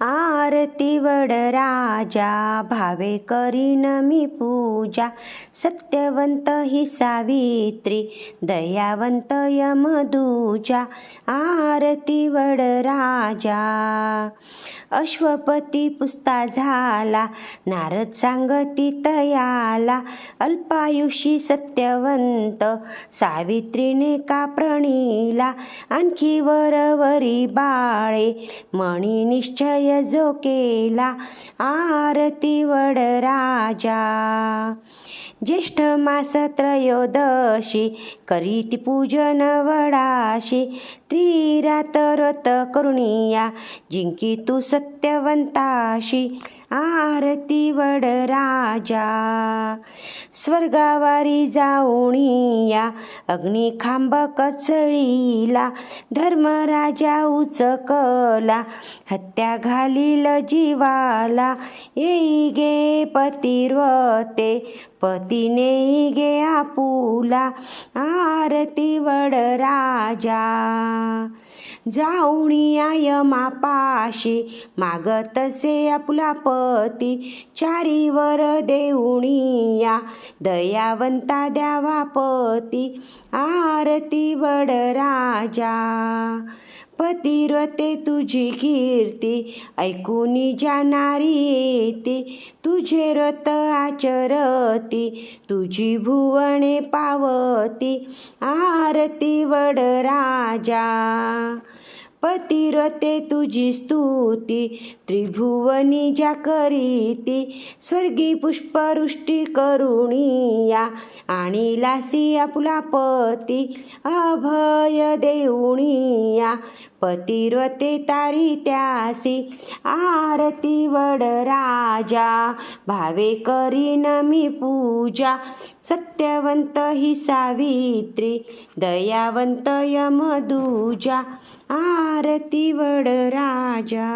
आरती वड राजा भावे करीन मी पूजा. सत्यवंत ही सावित्री दयावंत यमदूजा. आरती वड राजा अश्वपती पुस्ता झाला नारद सांगती तयाला. अल्पायुषी सत्यवंत सावित्रीने का प्रणीला? आणखी वरवरी बाळे मणी निश्चय जो केला आरती वड राजा. ज्येष्ठ मास त्रयोदशी करीती पूजन वडाशी. त्रिरात व्रत करुणिया जिंकी तू सत्यवंताशी. आरती वड राजा. स्वर्गावारी जाऊनिया अग्निखांब कचळीला धर्मराजा उचकला हत्या घालील जीवाला. येई गे पतिर्वते पतीने गे आपुला आरती वड राजा. जाऊनिया यमापाशी मागतसे आपुला पती चारीवर देऊणिया दयावंता द्यावा पती आरती वड राजा. पतिरते तुझी कीर्ती ऐकूनी जाणारी येते. तुझे रत आचरती तुझी भुवने पावती. आरती वड राजा पतिरते तुझी स्तुती त्रिभुवनी ज्या करीती स्वर्गी पुष्पवृष्टी करुणिया आणि लासी आपला पती अभय देऊणिया पतिरते तारी त्यासी आरती वड राजा भावे करीन मी पूजा। सत्यवंत ही सावित्री दयावंत यमदूजा आरती वड राजा